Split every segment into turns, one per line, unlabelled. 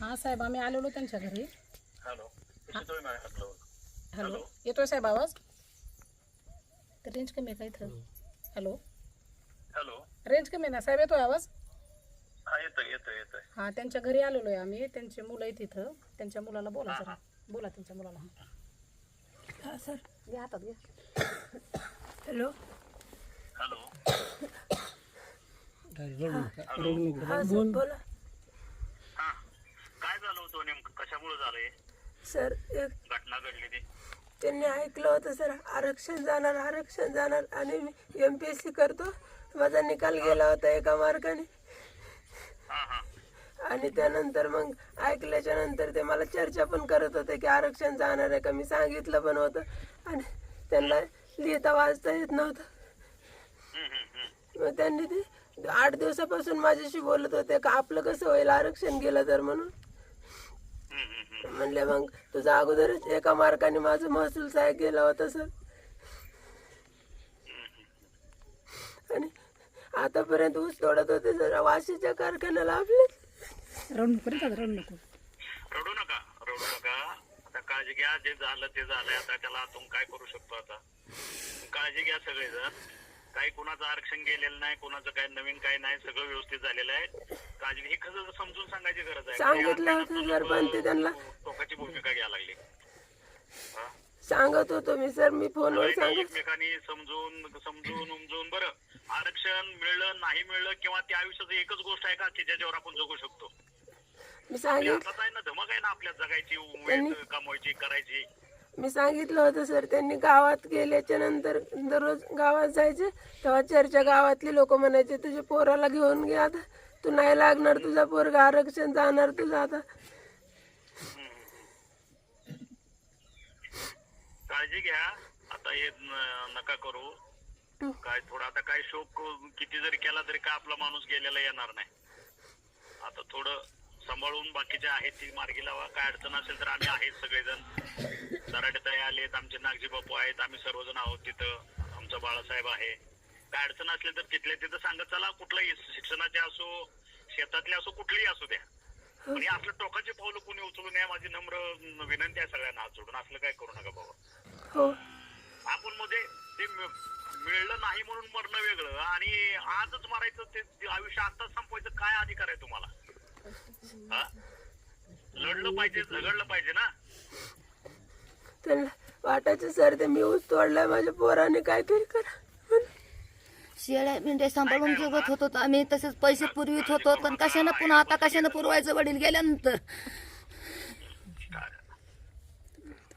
हां साहेब आम्ही आलेलो त्यांच्या घरी.
हॅलो येतोय ना हॅलो
हॅलो. येतोय साहेब आवाज? तर रेंज कमी आहे का इथं? हॅलो.
हॅलो.
रेंज कमी आहे ना साहेब येतोय आवाज?
हा येतोय येतोय येतोय.
हां त्यांच्या घरी आलेलो आहे आम्ही. त्यांचे मुलं आहेत इथं. त्यांच्या मुलाला बोला जरा. बोला त्यांच्या मुलाला हां सर. घ्या हातात घ्या.
हॅलो.
हॅलो.
हा सर बोला.
नेमकं कशामुळे झालंय?
सर एक
घटना घडली ती.
त्यांनी ऐकलं होतं सर. आरक्षण जाणार आरक्षण जाणार. आणि मी एम पी एस सी करतो. माझा निकाल गेला होता एका मार्काने
हा हा.
आणि त्यानंतर मग ऐकल्याच्या नंतर ते मला चर्चा पण करत होते की आरक्षण जाणार आहे का? मी सांगितलं पण होतं. आणि त्यांना लिहिता वाचता येत नव्हतं.
हम्म, हम्म, हम्म.
मग त्यांनी ते आठ दिवसापासून माझ्याशी बोलत होते का आपलं कसं होईल? आरक्षण गेलं तर म्हणून. म्हणले मग तुझा अगोदरच एका मार्काने माझं महसूल सहाय्य गेला होता सर. आणि आतापर्यंत ऊस तोडत होते सर. वाशीच्या कारखान्याला आपले.
रडू नको रे दादा, रडू नको.
रडू नका रडू नका. आता काळजी घ्या जे झालं ते झालंय. आता त्याला आपण काय करू शकतो आता? काळजी घ्या सगळेजण. काही कुणाचं आरक्षण गेलेलं नाही कुणाचं काही नवीन काही नाही सगळं व्यवस्थित झालेलं आहे. काळजी. हे खरं समजून सांगायची गरज आहे.
सांगितलं होतं सर पण ते त्यांना
टोकाची भूमिका घ्यायला लागली. हा?
सांगत होतो मी सर मी फोनवर सांगत
एकमेकांनी समजून समजून उमजून बरं. आरक्षण मिळलं नाही मिळलं किंवा त्या आयुष्याचं एकच गोष्ट आहे का की ज्याच्यावर आपण जगू शकतो?
मी सांगितलं
ना धमक आहे ना आपल्यात जगायची उमेद कमवायची करायची.
मी सांगितलं होतं सर त्यांनी गावात गेल्याच्यानंतर दररोज गावात जायचे. तेव्हा चर्चा गावातली लोक म्हणायचे तुझ्या पोराला घेऊन घे आता. तू नाही लागणार तुझा पोरगा आरक्षण जाणार तुझं आता.
काळजी घ्या. आता हे नका करू. काय थोडं आता काय शोक किती जरी केला तरी काय आपला माणूस गेलेला येणार नाही? सांभाळून बाकीचे आहेत ती मार्गी लावा. काय अडचण असेल तर आम्ही आहेत सगळेजण. दराडेताई आलेत आमचे नागजी बापू आहेत आम्ही सर्वजण आहोत तिथं. आमचं बाळासाहेब आहे. काय अडचण असली तर तिथल्या तिथं सांगत चला कुठलंही शिक्षणाचे असो शेतातले असो कुठलेही असू द्या. हे असलं टोकाचे पावलं कोणी उचलू नये माझी नम्र विनंती आहे सगळ्यांना हात जोडून. असलं काय करू नका बाबा.
हो.
आपण मध्ये ते मिळलं नाही म्हणून मरणं वेगळं. आणि आजच मारायचं ते ते आयुष्य आताच संपवायचं काय अधिकार आहे तुम्हाला? हा? लढलं पाहिजे झगडलं पाहिजे ना?
त्यांना वाटायचं सर ते मी ऊस तोडलाय माझ्या पोराने काहीतरी करा.
शेळ्या मेंढ्या सांभाळून जगत होतो तर आम्ही तसेच पैसे पुरवित होतो पण कशानं पुन्हा आता कशानं पुरवायचं वडील गेल्यानंतर?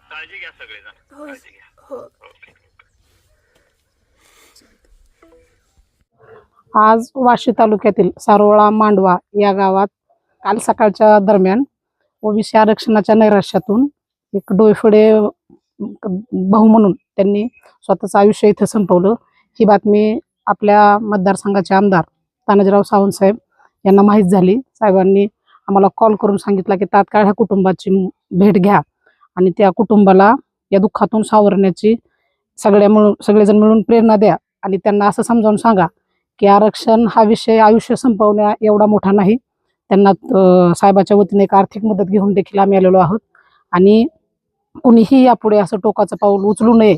काळजी घ्या सगळेजण
हो
काळजी घ्या.
हो.
ओके
आज वाशी तालुक्यातील सारोळा मांडवा या गावात काल सकाळच्या दरम्यान ओबीसी आरक्षणाच्या नैराश्यातून एक डोयफोडे भाऊ म्हणून त्यांनी स्वतःचं आयुष्य इथं संपवलं. ही बातमी आपल्या मतदारसंघाचे आमदार तानाजीराव सावंत साहेब यांना माहीत झाली. साहेबांनी आम्हाला कॉल करून सांगितला की तात्काळ ह्या कुटुंबाची भेट घ्या आणि त्या कुटुंबाला या दुःखातून सावरण्याची सगळ्या मिळून सगळेजण मिळून प्रेरणा द्या आणि त्यांना असं समजावून सांगा की आरक्षण हा विषय आयुष्य संपवण्या एवढा मोठा नाही. त्यांना साहेबाच्या वतीने एक आर्थिक मदत घेऊन देखील आम्ही आलेलो आहोत. आणि कुणीही यापुढे असं टोकाचं पाऊल उचलू नये.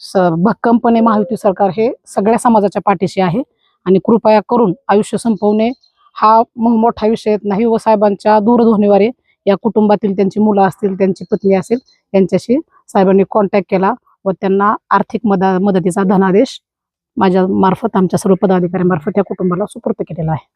स भक्कमपणे महायुती सरकार हे सगळ्या समाजाच्या पाठीशी आहे. आणि कृपया करून आयुष्य संपवणे हा मोठा विषय नाही व साहेबांच्या दूरध्वनीवारे या कुटुंबातील त्यांची मुलं असतील त्यांची पत्नी असेल यांच्याशी साहेबांनी कॉन्टॅक्ट केला व त्यांना आर्थिक मदा मदतीचा धनादेश माझ्या मार्फत आमच्या सर्व पदाधिकाऱ्यांमार्फत या कुटुंबाला सुपूर्द केलेला आहे.